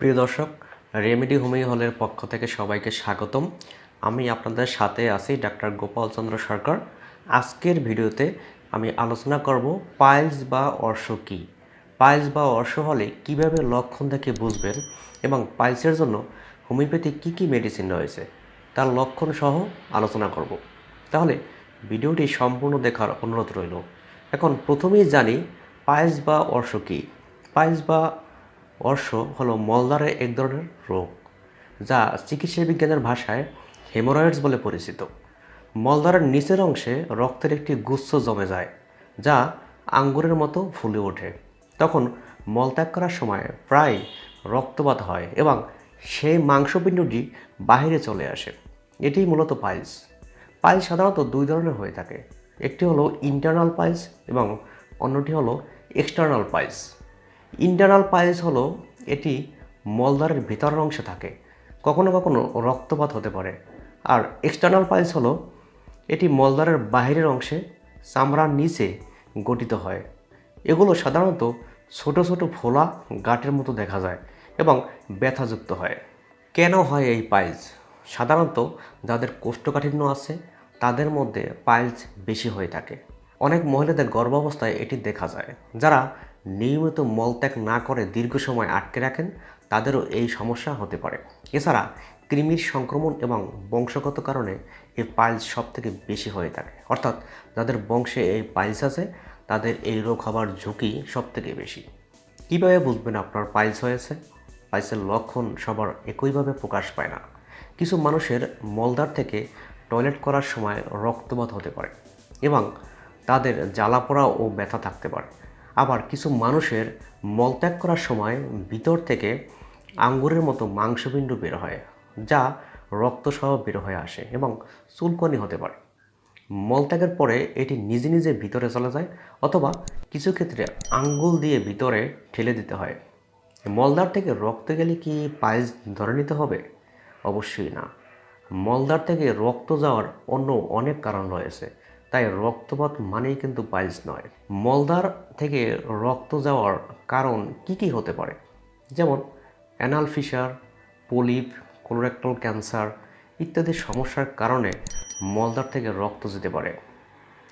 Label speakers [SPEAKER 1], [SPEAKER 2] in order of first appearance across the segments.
[SPEAKER 1] প্রিয় দর্শক রেমেডি হোমি হলের পক্ষ থেকে সবাইকে স্বাগতম। আমি আপনাদের সাথে আছি ডাক্তার গোপাল চন্দ্র সরকার। আজকের ভিডিওতে আমি আলোচনা করব পাইলস বা অর্শ কী। পাইলস বা অর্শ হলে কীভাবে লক্ষণ দেখে বুঝবেন এবং পাইলসের জন্য হোমিওপ্যাথি কী কী মেডিসিন রয়েছে, তার লক্ষণ সহ আলোচনা করব। তাহলে ভিডিওটি সম্পূর্ণ দেখার অনুরোধ রইল। এখন প্রথমেই জানি পাইলস বা অর্শ কী। পাইলস বা অর্শ হলো মলদ্বারের এক ধরনের রোগ, যা চিকিৎসা বিজ্ঞানের ভাষায় হেমোরয়েডস বলে পরিচিত। মলদ্বারের নিচের অংশে রক্তের একটি গুচ্ছ জমে যায়, যা আঙ্গুরের মতো ফুলে ওঠে। তখন মলত্যাগ করার সময় প্রায় রক্তপাত হয় এবং সেই মাংসপিণ্ডটি বাইরে চলে আসে। এটি মূলত পাইলস। পাইলস সাধারণত দুই ধরনের হয়ে থাকে। একটি হলো ইন্টারনাল পাইলস এবং অন্যটি হলো এক্সটার্নাল পাইলস। ইন্টারনাল পাইলস হলো এটি মলদ্বারের ভিতরের অংশে থাকে, কখনো কখনো রক্তপাত হতে পারে। আর এক্সটার্নাল পাইলস হলো এটি মলদ্বারের বাহিরের অংশে চামড়ার নিচে গঠিত হয়। এগুলো সাধারণত ছোট ছোট ফোলা গাঁটের মতো দেখা যায় এবং ব্যথাযুক্ত হয়। কেন হয় এই পাইলস সাধারণত যাদের কোষ্ঠকাঠিন্য আছে, তাদের মধ্যে পাইলস বেশি হয়ে থাকে। অনেক মহিলাদের গর্ভাবস্থায় এটি দেখা যায়, যারা নিয়মিত মলত্যাগ না করে দীর্ঘ সময় আটকে রাখেন, তাদেরও এই সমস্যা হতে পারে। এছাড়া কৃমির সংক্রমণ এবং বংশগত কারণে এই পাইলস সব থেকে বেশি হয়ে থাকে। অর্থাৎ যাদের বংশে এই পাইলস আছে, তাদের এই রোগ হওয়ার ঝুঁকি সব থেকে বেশি। কীভাবে বুঝবেন আপনার পাইলস হয়েছে? পাইলসের লক্ষণ সবার একইভাবে প্রকাশ পায় না। কিছু মানুষের মলদার থেকে টয়লেট করার সময় রক্তপাত হতে পারে এবং তাদের জ্বালাপোড়া ও ব্যথা থাকতে পারে। আবার কিছু মানুষের মলত্যাগ করার সময় ভিতর থেকে আঙ্গুরের মতো মাংসপিণ্ড বের হয়, যা রক্তসহ বের হয়ে আসে এবং চুলকনি হতে পারে। মলত্যাগের পরে এটি নিজে নিজে ভিতরে চলে যায় অথবা কিছু ক্ষেত্রে আঙ্গুল দিয়ে ভিতরে ঠেলে দিতে হয়। মলদার থেকে রক্ত গেলে কি পায়েস ধরে নিতে হবে? অবশ্যই না। মলদার থেকে রক্ত যাওয়ার অন্য অনেক কারণ রয়েছে। তাই রক্তপাত মানেই কিন্তু পাইলস নয়। মলদার থেকে রক্ত যাওয়ার কারণ কি কি হতে পারে? যেমন anal fissure, polyp colorectal cancer ইত্যাদি সমস্যার কারণে মলদার থেকে রক্ত যেতে পারে।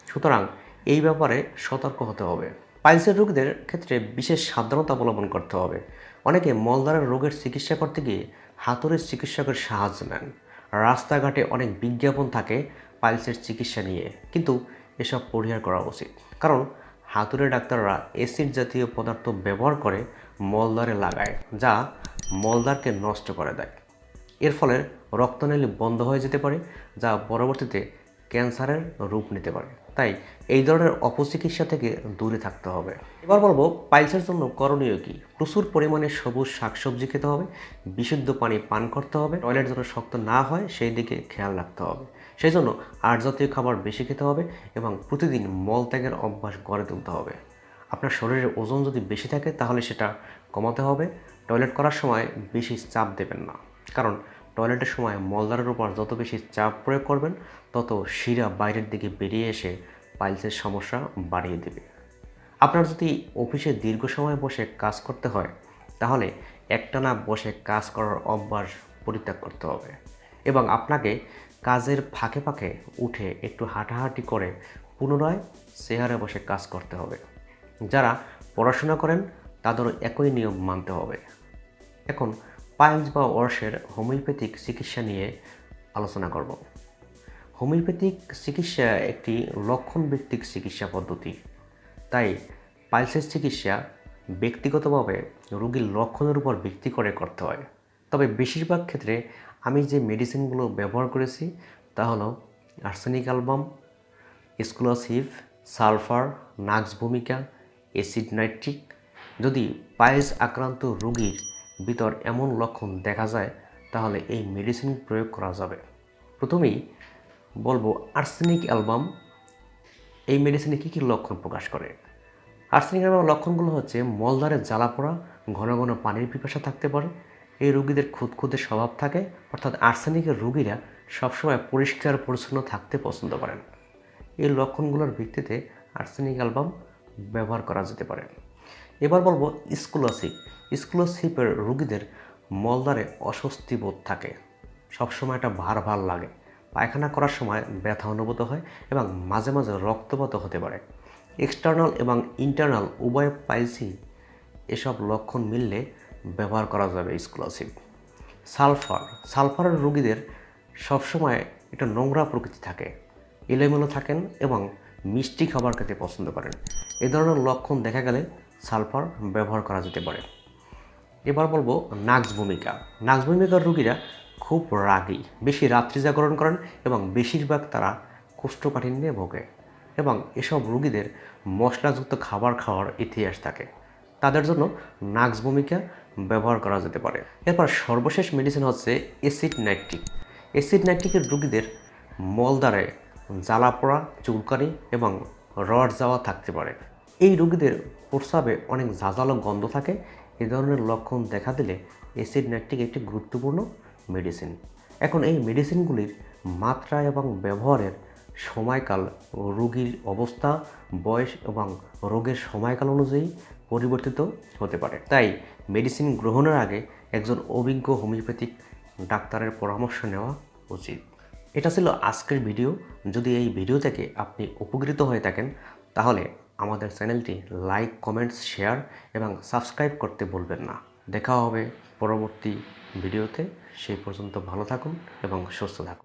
[SPEAKER 1] সুতরাং এই ব্যাপারে সতর্ক হতে হবে। পাইলসের রোগীদের ক্ষেত্রে বিশেষ সাবধানতা অবলম্বন করতে হবে। অনেকে মলদারের রোগের চিকিৎসা করতে গিয়ে হাতুড়ের চিকিৎসকের সাহায্য নেন। রাস্তাঘাটে অনেক বিজ্ঞাপন থাকে পাইলসের চিকিৎসা নিয়ে। কিন্তু এসব পরিহার করা উচিত। কারণ হাতুড়ে ডাক্তাররা অ্যাসিড জাতীয় পদার্থ ব্যবহার করে মলদ্বারে লাগায়, যা মলদ্বারকে নষ্ট করে দেয়। এর ফলে রক্তনালী বন্ধ হয়ে যেতে পারে, যা পরবর্তীতে ক্যান্সারের রূপ নিতে পারে। তাই এই ধরনের অপচিকিৎসা থেকে দূরে থাকতে হবে। এবার বলব, পাইলসের জন্য করণীয় কি? প্রচুর পরিমাণে সবুজ শাকসবজি খেতে হবে, বিশুদ্ধ পানি পান করতে হবে, টয়লেট যেন শক্ত না হয়, সেই দিকে খেয়াল রাখতে হবে। সেই জন্য আট জাতীয় খাবার বেশি খেতে হবে এবং প্রতিদিন মলত্যাগের অভ্যাস গড়ে তুলতে হবে। আপনার শরীরের ওজন যদি বেশি থাকে তাহলে সেটা কমাতে হবে। টয়লেট করার সময় বেশি চাপ দেবেন না। কারণ টয়লেটের সময় মলদারের উপর যত বেশি চাপ প্রয়োগ করবেন, তত শিরা বাইরের দিকে বেরিয়ে এসে পাইলসের সমস্যা বাড়িয়ে দেবে। আপনার যদি অফিসে দীর্ঘ সময় বসে কাজ করতে হয়, তাহলে একটানা বসে কাজ করার অভ্যাস পরিত্যাগ করতে হবে। এবং আপনাকে কাজের ফাঁকে ফাঁকে উঠে একটু হাঁটাহাঁটি করে পুনরায় চেয়ারে বসে কাজ করতে হবে। যারা পড়াশোনা করেন, তাদেরও একই নিয়ম মানতে হবে। এখন পাইলস বা ওয়ার্সের হোমিওপ্যাথিক চিকিৎসা নিয়ে আলোচনা করব। হোমিওপ্যাথিক চিকিৎসা একটি লক্ষণ ভিত্তিক চিকিৎসা পদ্ধতি। তাই পাইলসের চিকিৎসা ব্যক্তিগতভাবে রোগীর লক্ষণের উপর ভিত্তি করে করতে হয়। তবে বেশিরভাগ ক্ষেত্রে আমি যে মেডিসিনগুলো ব্যবহার করেছি, তা হলো arsenic album স্কুলাসিভ sulphur nux vomica acid nitric যদি পায়েস আক্রান্ত রোগীর ভিতর এমন লক্ষণ দেখা যায়, তাহলে এই মেডিসিন প্রয়োগ করা যাবে। প্রথমেই বলব আর্সেনিক অ্যালবাম এই মেডিসিনে কী কী লক্ষণ প্রকাশ করে? আর্সেনিক অ্যালবামের লক্ষণগুলো হচ্ছে মলদ্বারে জ্বালা পড়া, ঘন ঘন পানির পিপাসা থাকতে পারে এই রোগীদের খুদখুদে স্বভাব থাকে, অর্থাৎ আর্সেনিকের রোগীরা সবসময় পরিষ্কার পরিচ্ছন্ন থাকতে পছন্দ করেন। এই লক্ষণগুলোর ভিত্তিতে আর্সেনিক অ্যালবাম ব্যবহার করা যেতে পারে। এবার বলব স্কুলাসিপ। স্কুলাসিপের রুগীদের মলদারে অস্বস্তি বোধ থাকে। সবসময় একটা ভার ভার লাগে। পায়খানা করার সময় ব্যথা অনুভূত হয় এবং মাঝে মাঝে রক্তপাত হতে পারে। এক্সটার্নাল এবং ইন্টারনাল উভয় পাইসি এসব লক্ষণ মিললে ব্যবহার করা যাবে এক্সক্লুসিভ সালফার, সালফারের রোগীদের সবসময় একটা নোংরা প্রকৃতি থাকে। এলোমেলো থাকেন এবং মিষ্টি খাবার খেতে পছন্দ করেন। এ ধরনের লক্ষণ দেখা গেলে সালফার ব্যবহার করা যেতে পারে। এবার বলব নাক্স ভূমিকা। নাক্স ভূমিকার রোগীরা খুব রাগী। বেশি রাত্রি জাগরণ করেন এবং বেশিরভাগ তারা কোষ্ঠকাঠিন্যে ভোগে এবং এসব রোগীদের মশলাযুক্ত খাবার খাওয়ার ইতিহাস থাকে। তাদের জন্য নাক্স ভূমিকা ব্যবহার করা যেতে পারে। এরপর সর্বশেষ মেডিসিন হচ্ছে অ্যাসিড নাইট্রিক অ্যাসিড নাইট্রিকের রোগীদের মলদ্বারে জ্বালা পোড়া, চুলকানি এবং রড যাওয়া থাকতে পারে। এই রোগীদের প্রস্রাবে অনেক ঝাঁঝালো গন্ধ থাকে। এ ধরনের লক্ষণ দেখা দিলে অ্যাসিড নাইট্রিক একটি গুরুত্বপূর্ণ মেডিসিন এখন এই মেডিসিনগুলির মাত্রা এবং ব্যবহারের সময়কাল রোগীর অবস্থা, বয়স এবং রোগের সময়কাল অনুযায়ী পরিবর্তিত হতে পারে। তাই মেডিসিন গ্রহণের আগে একজন অভিজ্ঞ হোমিওপ্যাথিক ডাক্তারের পরামর্শ নেওয়া উচিত। এটা ছিল আজকের ভিডিও। যদি এই ভিডিও থেকে আপনি উপকৃত হয়ে থাকেন, তাহলে আমাদের চ্যানেলটি লাইক কমেন্টস শেয়ার এবং সাবস্ক্রাইব করতে ভুলবেন না। দেখা হবে পরবর্তী ভিডিওতে। সেই পর্যন্ত ভালো থাকুন এবং সুস্থ থাকুন।